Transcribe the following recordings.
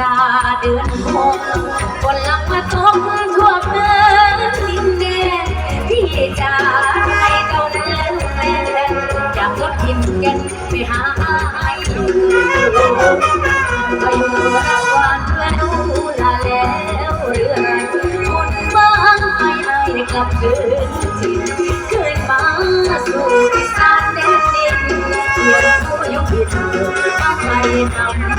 ราเดือนหกคนลังมาตกทั่วเมืองดินแดนพี่จ๋าใจเจ้านั้นแฟนอยากลดทิมกันไปหาไอ้ลูกไปอยู่รางวัลแล้วลาแล้วเรือนคนบ้างไปให้กลับคืนถิ่นคืนมาสู่อีสานแดนดินเพื่อนผู้ยกผิดมาไปนำ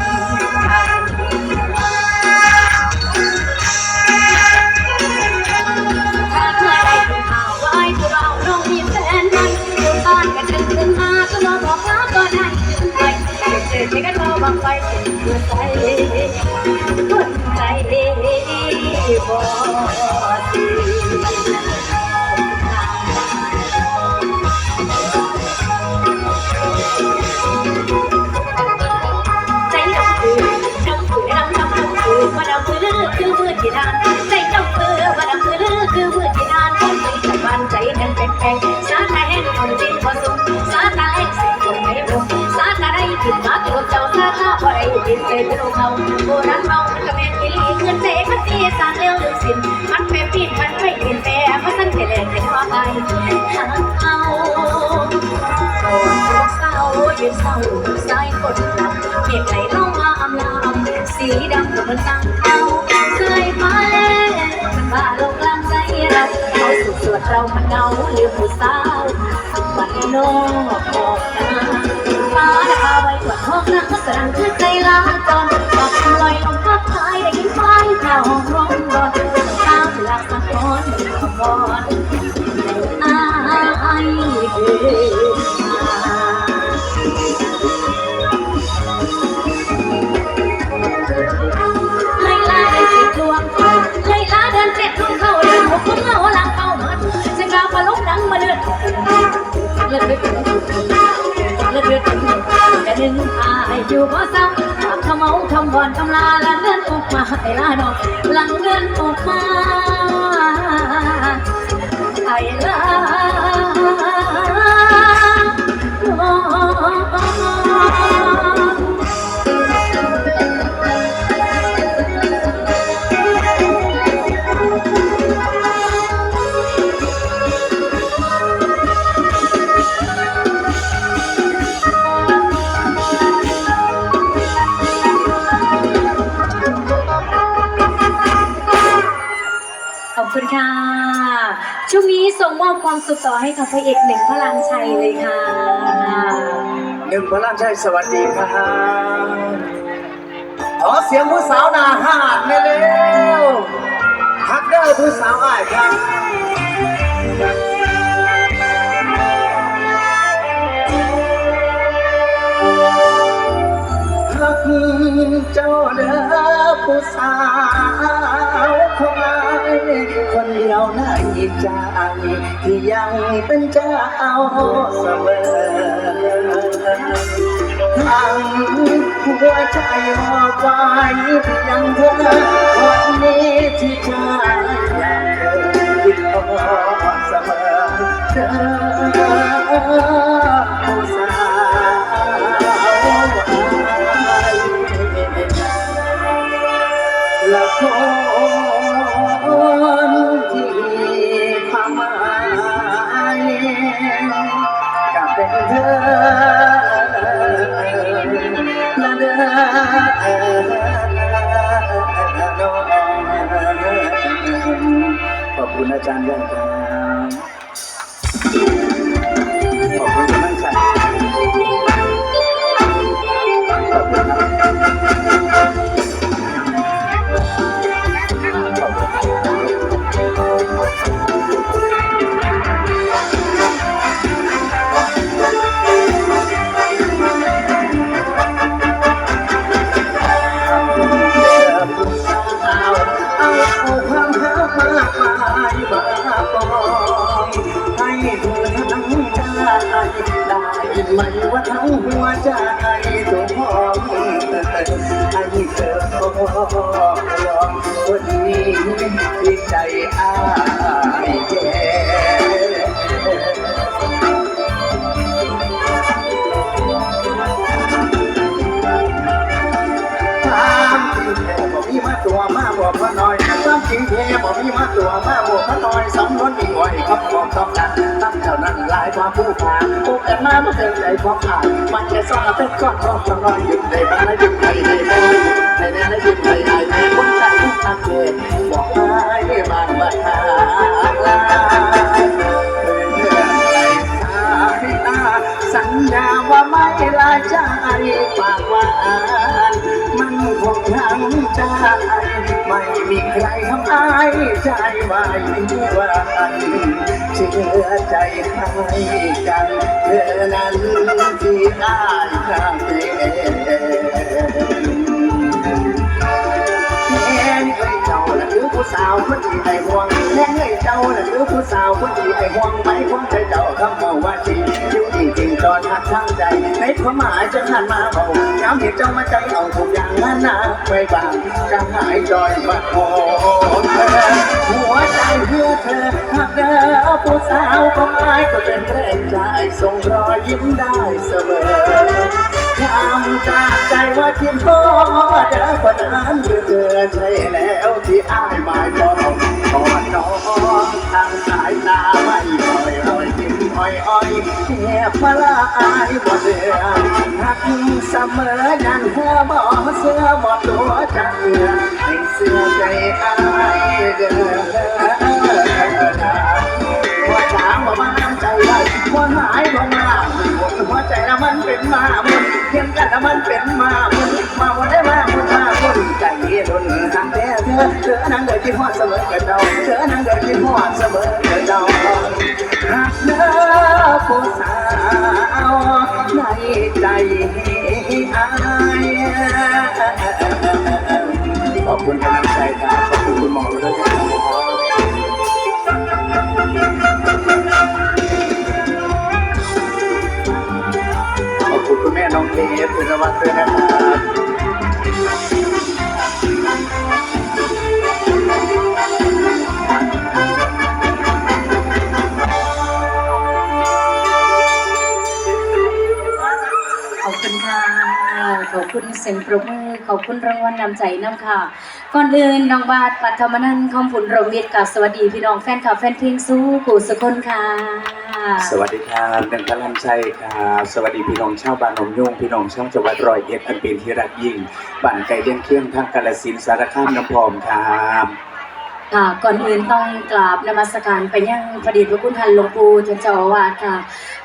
อกันเราบังไปเพื่อใจ เลยเป็นเขาโบราณเมามันก็แม่นกิลีเงินเจ๊มันตีสารเลี้ยวลืมสินมันแม่ปีนมันไม่กินแต่มันสั่นเทเลนเป็นว่าไงหาเอาก่อนรักเศร้าเยืนเศร้าสายฝนหลับเมฆไหลลงมาอำลำสีดำกับมันตั้งเอาเคยมาแล้วมันมาลงกลางใจเราเอาสุดสวดเรามันเงาหรือผู้สาววันนอกออกนาฟ้าดาไว้กห้องน้ำสรังคือใจลาจอนปักลอยลงพักทายได้ยินไฟข่าวร้องร้อนข้าวหลักสะท้อนขบอนอายเกิดไล่ล่าได้สิบดวงไล่ล่าเดินเจ็ดลงเข้าเดินหกลงเงาหลังเข้ามันจะกล้ามาลุกดังมาเดือดเลือดเลื จึงอายอยู่เพราะซ้ำขมเอาคำบอนคำลาละเดินออกมาไอ้ลาดอกหลังเดินออกมาไอ้ลา อบความสุขต่อให้กับพระเอกหนึ่งพลังชัยเลยค่ะหนึ่งพระรามชัยสวัสดีครับขอเสียงผู้สาวนาหาดแน่เร็วฮักเด้อผู้สาวอ้ายครับฮักเจ้าเด้อผู้สาว ของอ้ายคนเดียวในใจที่ยังเป็นเจ้าเสมอทั้งหัวใจมอบไว้เพียงเธอวันนี้ที่ใจยากเจอคิดทอเสมอเธอผู้สาวและคน คุณอาจารย์ด้วยครั ไหมว่าทั้งหัวใจตัวพ่องให้เธอพองคนนี้ที่ใจอายแย่ความจริงแท้บอกมีมาตัวมาบอกพ่อน้อยความจริงแท้บอก มาตัวมาบวกมาหน่อยสำนวนมีไว้ครับบอกต้องกันตั้งเท่านั้นหลายความผู้พาผู้กันมาเมื่อเกินใจความผ่านมันแค่ซ่อนเป็นก้อนก้อนน้อยหยุดในบ้างหยุดไปได้บ้างในใน่ในหยุดไปได้ใน มีใครทำอายใจไว้ว่าเชื่อใจให้กันเธอนั้นที่อายทำเอง เอ้ยเจ้าน่ะคือผู้สาวคนที่ไอ้ห่วงแม่เอ้ยเจ้าน่ะคือผู้สาวคนที่ไอ้ห่วงไม่ควงใจเจ้าคำว่าจริงอยู่จริงๆตอนหักทางใจในความหมายจะหันมาบอกย้ำเห็นเจ้ามาใจเอาทุกอย่างนั้นนะไว้บางจะหายจอยมาโอนหัวใจเพื่อเธอหากเด้อผู้สาวของอายก็เป็นแรงใจส่งรอยยิ้มได้เสมอ ทำจากใจว่าที่พ่อเด้อคนนั้นคือเธอใช่แล้วที่อ้ายหมายปองก่อนน้องทางสายตาไม่ลอยรอยยิ้มอ้อยอ้อยแอบมาละอายบ่เดือหักเสมอยันเธอบ่เสื้อบ่ตัวจักเอือให้เสื้อใจอ้ายเด้อว่า ถามว่ามันใจได้ว่าหายว่ามาหัวใจแล้วมันเป็นมาหมดเพียงกันแล้วมันเป็นมาหมดมาหมดได้มาหมดมาหมดใจโดนหักแต่เธอเธอนั่งเดินกินหอดเสมอกับเราเธอนั่งเดินกินหอดเสมอกับเราหักเธอผู้สาวในใจอายขอบคุณกำลังใจครับขอบคุณคุณหมอด้วยครับขอ คุณแม่น้องเทปธีรวัตรด้วยนะครับขอบคุณค่ะขอบคุณเสียงปรบมือ ขอบคุณรางวัลนำใจน้ำค่ะ ก่อนอื่นน้องบาทปัทมนันท์คอมผุนรมมิตรกับสวัสดีพี่น้องแฟนคลับแฟนเพลงสู้กูสกุลค่ะ สวัสดีครับหนึ่งพลันชัยครับสวัสดีพี่น้องชาวบ้านหนองยุ่งพี่น้องชาวจังหวัดร้อยเอ็ดอันเป็นที่รักยิ่งบ้านไก่เลี้ยงเคียงทางกาลสินธุ์สารคามน้ำพองครับค่ะก่อนอื่นต้องกราบนมัสการไปยังพระเดชพระคุณท่านหลวงปู่ท่านเจ้าอาวาสค่ะ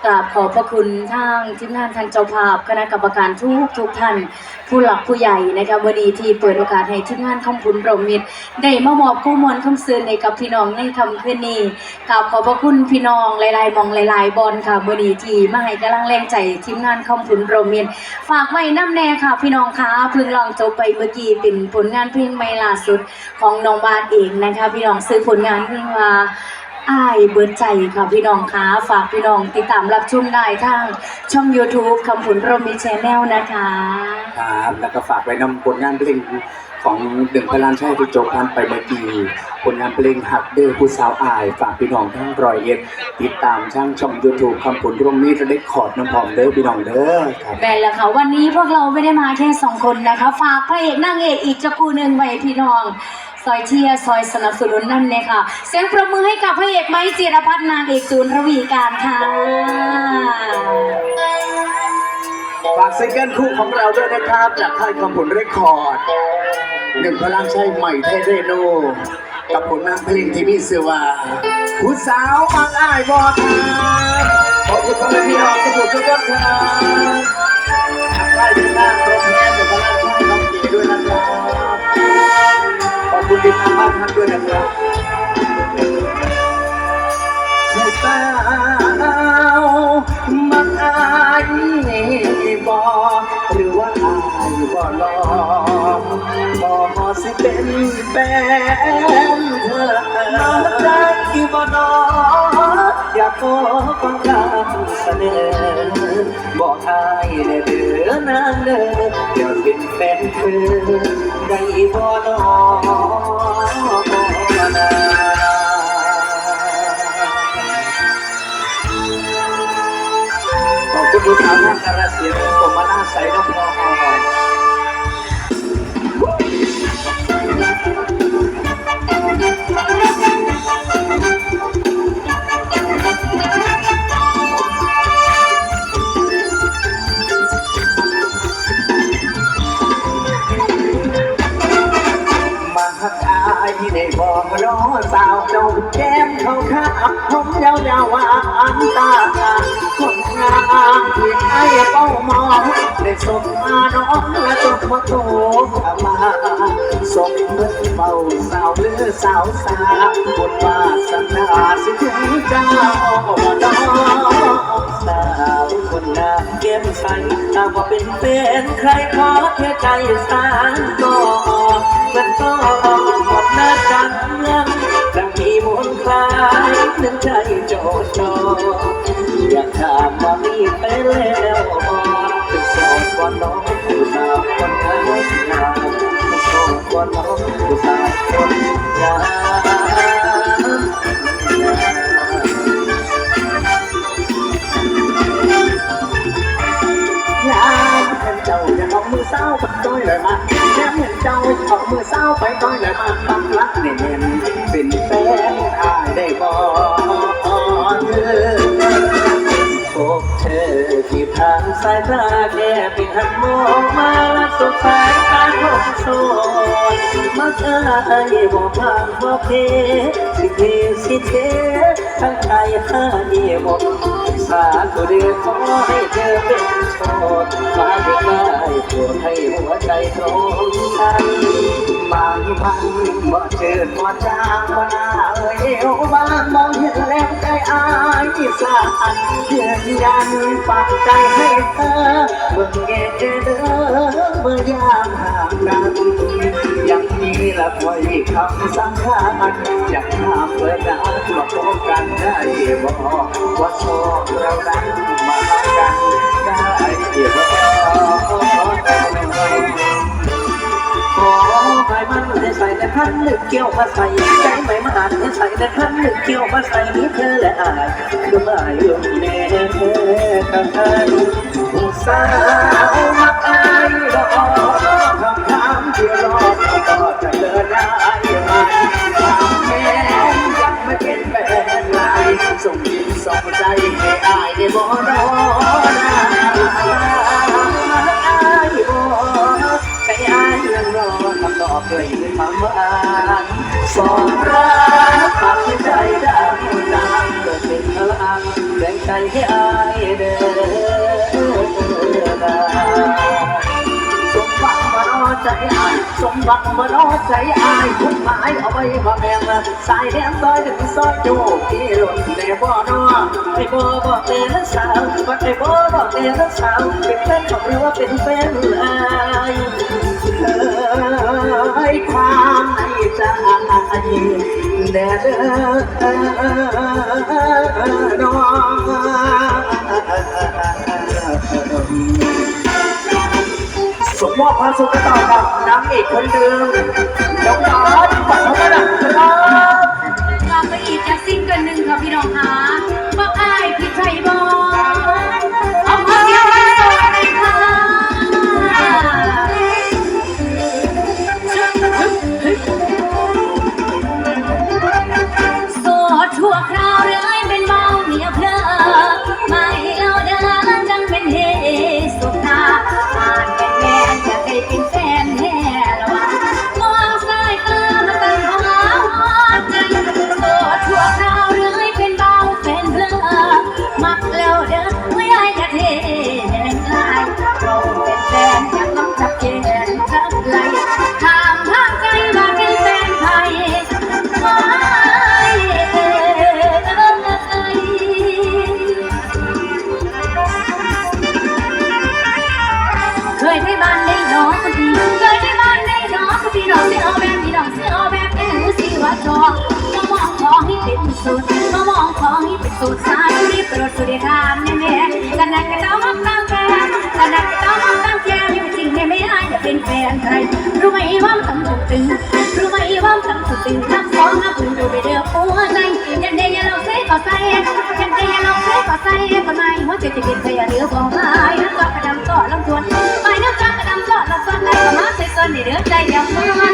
กราบขอบพระคุณทางทีมงานทางเจ้าภาพ คณะกรรมการทุกทุกท่าน ผู้หลักผู้ใหญ่นะคะวันนี้ที่เปิดโอกาสให้ทีมงานคำพุนรมมิตรได้มามอบข้อมูลคำสื่อให้กับพี่น้องในคำคืนนี้กราบขอบพระคุณพี่น้องหลายๆมองหลาย ๆ บอลค่ะวันนี้ที่มาให้กำลังแรงใจทีมงานคำพุนรมมิตรฝากไว้น้ำแน่ค่ะ พี่น้องคะเพิ่งลองจบไปเมื่อกี้เป็นผลงานเพลงใหม่ล่าสุดของน้องบาทเองนะคะพี่น้องซื้อผลงานเพลงว่า อ้ายเบิดใจค่ะพี่น้องคะฝากพี่น้องติดตามรับชมได้ทางช่อง YouTube คำผุนรมมีชแนลนะคะ ครับแล้วก็ฝากไว้นำผลงานเพลงของหนึ่งพลันชัยที่จบผ่านไปเมื่อกี้ผลงานเพลงหักเด้อผู้สาวอาย ฝากพี่น้องทั้งร้อยเอ็ดติดตามช่างช่องยูทูบคำผลร่วมนี้จะได้ขอดน้ำพองเด้อพี่น้องเด้อครับแม่นแล้วค่ะวันนี้พวกเราไม่ได้มาแค่สองคนนะคะ ฝากพระเอกนางเอกอีกจะกูหนึ่งไว้พี่น้อง ซอยเชียร์ซอยสนับสนุนนั่นเลยค่ะ เสียงประมือให้กับพระเอกไม้จิรพัฒนางเอกจูนระวีการค่ะฝากซิงเกิลคู่ของเราด้วยนะครับ จากค่ายคำผลเรคคอร์ดหนึ่งพลังชัยใหม่เทเรโน กับผลงานเพลงที่มีชื่อว่าผู้สาวมักอ้ายบ่ทาขอบคุณพ่อแม่พี่น้องทุกคนทุกท่านครับทักทายถึงหน้า คุณที่ทำบ้านท่านด้วยนะครับผู้สาวมักอายบ่หรือว่าอายบ่ลองบ่พอสิเป็นแฟนเธอน้องรักกี่บ่น้อง อฟังคำเสนอ บอกอายเด้เด้อนางเด้ออยากเป็นแฟนเธอได้บ่นอขอบคุณผู้สาวท่านกรเสียงผมมาล่าใสน้องพอ สาวเจ้าแก้มเขาข้าผมยาวยาววานตาคนงามที่ไอ้เป้ามองได้สมมาน้องและจบมาโตมาสมเมื่อเบาสาวเลือสาวสาบทวาสนาสิถึงเจ้าน้องสาวคนงามเก็มใสถ้าว่าเป็นแฟนใครขอเทใจสานก่อนมันก็ายนึกใจโจดจออยากถามว่ามีไปแล้วบ่เป็นโสดก่อนน้องผู้สาวคนงามงามเป็นโสดก่อนน้องผู้สาวคนงามยามเห็นเจ้าอย่าเอามือเศร้าไปต้อยเลยมาแค่เห็นเจ้าเอามือเศร้า บอกผ่านว่าเพสิเพสิเททั้งใจข้าเดียวสาธุเดียขอให้เธอเป็นโสดมาเด็กได้โปรดให้หัวใจตรงกันบางพันบ่เจอบ่จางบ่น่าเอ่ยเอวบางมองเห็นแล้วใจอายที่สาอันยืนยันฝากใจให้เธอเมื่อเกเด้อเมื่อยามห่างกัน ยังมีละคอยคำสำคัญอยากถามเพื่อนนะมาพบกันได้บ่ว่าชอบเรานั้นมาหากันได้บ่ขอให้มันให้ใส่ในพันหนึ่งเกี่ยวมาใส่ใจไม่มาอ่านให้ใส่ในพันหนึ่งเกี่ยวมาใส่นี้เธอและอายคือมายลงแน่กันสาวมักอายรอ ที่รอก็จะเดินได้ไหมถามแม่ยังไม่เป็นแฟนลายส่งยิ้มส่งใจให้อายได้บ่รอนะอายบ่ใจอายยังรอคำตอบด้วยคำว่าอ่านสองรักปักใจดังดังเกิดเป็นพลังแรงใจให้อายเดิน ใจอายสมหวังมารอใจอายคุณหมายเอาไว้ว่าแมงสายแดงซอยถึงซอยโจที่หล่นในบ่อนอไอ้บ่บอกเตือนสาวว่ไอ้บ่บอกเตือนสาวเป็นแฟนของหรือว่าเป็นแฟนอายเอ้ยความในใจแด่เด้อน้อง มอบความสุขต่อกับนางเอกคนเดิมน้องน้องปัดเข้ามาดักครับกลับไปอีกจากซิงเกิลหนึ่งค่ะพี่น้องคะ ตึงรู้ไหมว่ามันทำตึงน้ำสองน้ำพึ่งดูไปเดือดหัวใจยังได้ยังเราเซ่ก็ใส่ยังได้ยังเราเซ่ก็ใส่ก็ไม่หัวใจจะเป็นใครเดือดบ่หายน้ำก็กระดำก็ลำทวนไปน้ำก็กระดำก็ลำฟันไหลก็มาใส่ส่วนในเดือดใจอย่างมันเป็น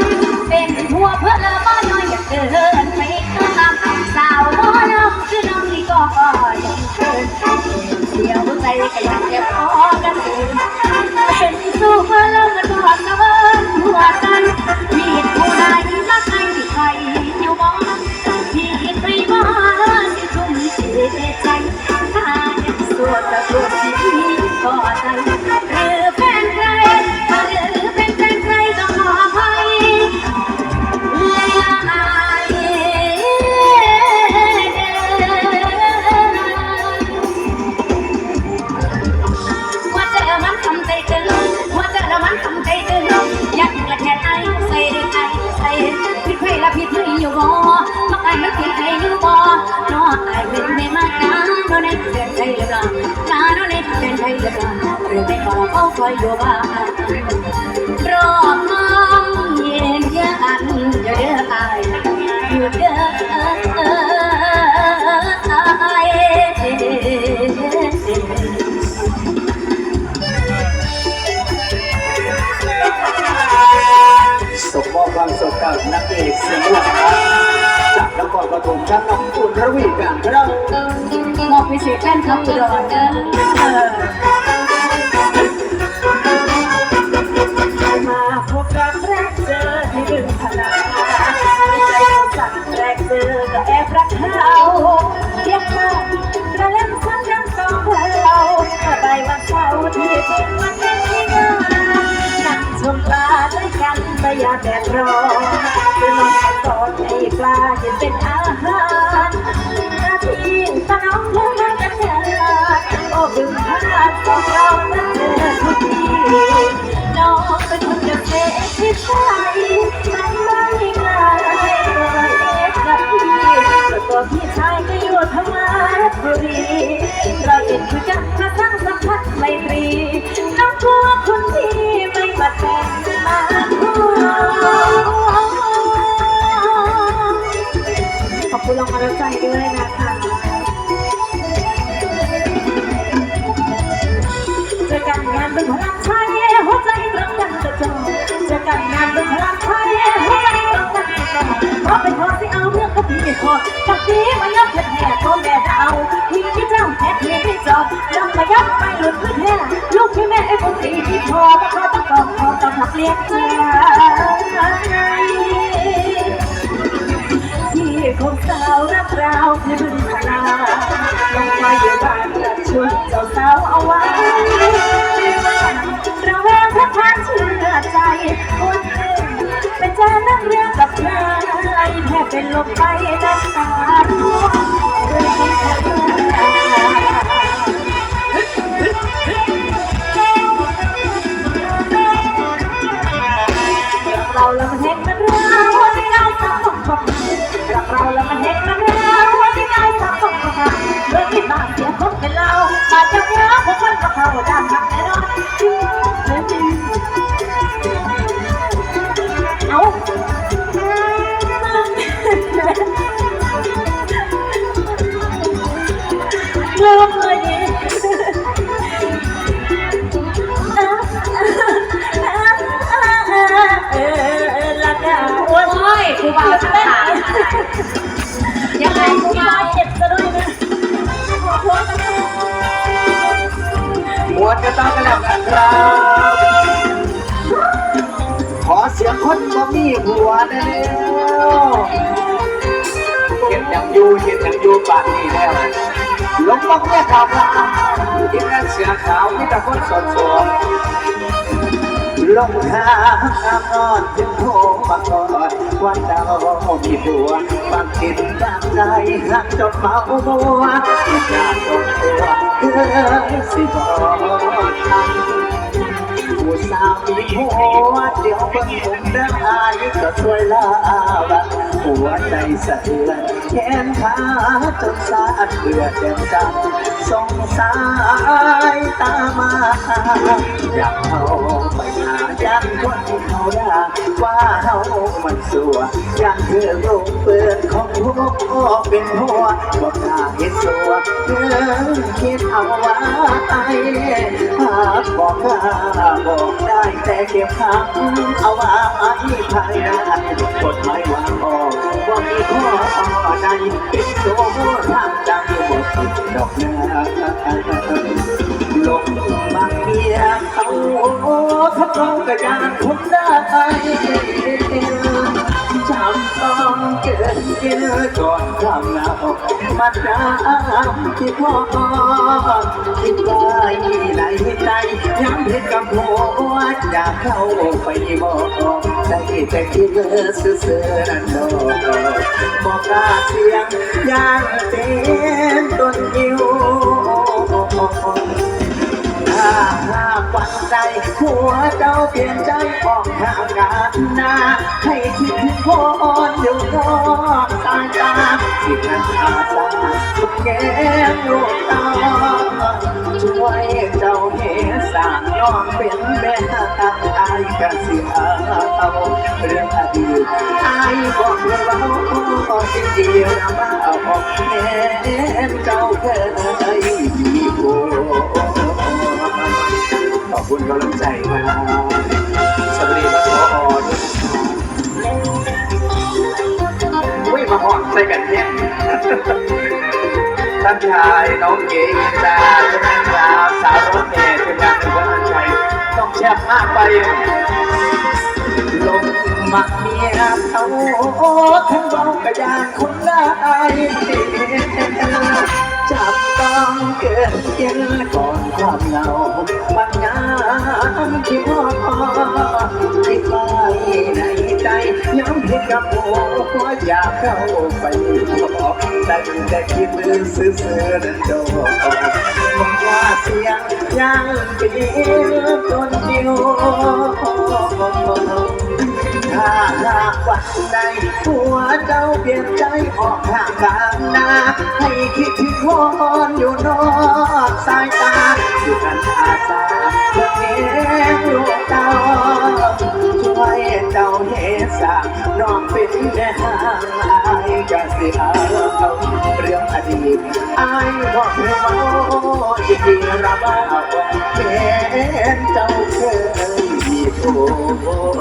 มักไอ้มันผิดใครอยู่บ่น้อไอ้เป็นไม่มากนะน้อในเดินใจเลยนะนะน้อในเดินใจเลยนะหรือไม่ก็เขาคอยอยู่บ้างรอบน้องเย็นยันเด้อไอ้อยู่เด้อไอ้สมมอบความสุขกับนักเอกเสียงหวาน นครปฐมครับน้องอุ่นระวีการครับมอบพิเศษแฟนคลับอุดรเด้อมาพบกันแรกเจอที่บึงพลาใจสั่นแรกเจอก็แอบรักเขาเทียบมากระเล่นสักยังสองเราไปวันเสาร์ที่เป็นวันเล่นที่งานนั่งชมปลาด้วยกันระยะแดดร้อน ปลาเห็นเป็นอาหารนาทีตาน้องเลือกกันเถิดโอ้บึงพลาดของเรานั้นเจอทุกทีน้องเป็นคนเกษตรที่ใช่มันไม่ง่ายเลยกับพี่ตัวพี่ชายก็อยู่ทำงานบุรีเราเห็นคือกันมาสร้างสัมพันธ์ไมตรีน้องกลัวคนที่ไม่มาแต่งมา ไม่พอกับพี่มายับแท้แท้พ่อแม่จะเอาพี่ที่เจ้าแท้พี่ไม่จบจำมายับไปหลุดพื้นแท้ลูกที่แม่ไอ้คนตีที่พอมาขอต้องกองขอต้องหักเลี้ยงใจที่คงสาวรับราวที่บึงพลาลงมาอยู่บ้านจัดชุดเจ้าสาวเอาไว้ราแวงพระพานเชื่อใจคนห นึ่งเป็นเจ้านักเรียนกับใครแค่เป็นลมไปน้ำตาร่วงเราล้วมันเห็นมันเราที่ได้สักคนคนรักเราล้วมันเห็นมันเราที่ได้สักคนคนเรื่องที่บ้านเสียคนเป็นเราบาดจะเยอะพวกมันก็เข้าด้านทางแน่ ครูบาจะถามยังไงครูบาเจ็บซะด้วยนะขอโทษนะมวนกันตามกันแล้วกันครับ ขอเสียงคนบ่มีหัวแน่แล้วเห็นอย่างอยู่เห็นอย่างอยู่ป่านนี้แล้วลงมาเมียขาวละเห็นแล้วเสือขาวมีแต่คนสดสวลงทา งนอนจึงโทรมากอนว่าเจ้ามีผัวบางกินบางใจหักจนเมาบัวอยากลงตัวเพื่อสิบอกผู้สาวมีผัวเดี๋ยวเพิ่งผมได้ก็ช่วยลาบังผู้หัวใจสะเทือนแขนขาจนสาดเลือดเต็มจังสงสายตามาอยากเข้า หายันคนที่เขาด่าว่าเฮามันสัวอยากเธอลงเปิดของพวกพ่อเป็นหัวบอกกล้าเห็นสัวเพื่อคิดเอาไว้หากบอกกล้าบอกได้แต่เก็บคำเอาไว้ภายในกฎหมายวางออกว่ามีข้อใดเป็นโซ่ทางใจหมดดอกนาลงบางเมี ยเขาเขาต้องกระยานคนได้จำต้องเกิดเกิดก่อนทำหน้ามาดามที่พ่อคิดว่าในใจยังเห็นกับหัวอยากเข้าไปบอกได้แต่คิดซื่อๆนั่นดอกบอกกล้าเสียงยังเป็นต้นยิว ถ้าหากวันใดหัวเจ้าเปลี่ยนใจออกทางการนาให้คิดถึงคนอยู่นอกสายตาที่งนั้นอาสาแก้มลูกตาช่วยเจ้าเหสร้างน้องเป็นแม่ตาอายกะสิเอาเรื่องอดีตอายบอกเลยว่าจริงดีนะมาเอาแม่เจ้าเคยมีผัว ขอบคุณกำลังใจครับสวัสดีครับพอด้วยมาหอดใส่กันเนี่ยท่านชายน้องเก๋ยินดาท่านนสาวสาวรถเมย์เป็นการเป็นท่านชัยต้องแชบมากไปลมมักเมียเขาทั้งเบากระยานคนได้ จับต้องเกิดเย็นก่อนความเหงาบางงามที่พ่อที่ไว้ในใจย้ำให้กับหัวอยากเข้าไปบอกแต่แต่คิดลืมซื่อๆนั่นโดบอกว่าเสียงยังเป็นจนเดียว ถ้าหากวันใดหัวเจ้าเปลี่ยนใจออกทางกลางนาให้คิดถึงคนอยู่นอกสายตาอยู่กันอาสาเพื่อเห็นลูกเจ้าช่วยเจ้าเหสาน้องเป็นแม่ห่างอายก็สิเอาเรื่องอดีตอายบอกเธอว่ายินดีรับเอาเห็นเจ้าเคยมีผัว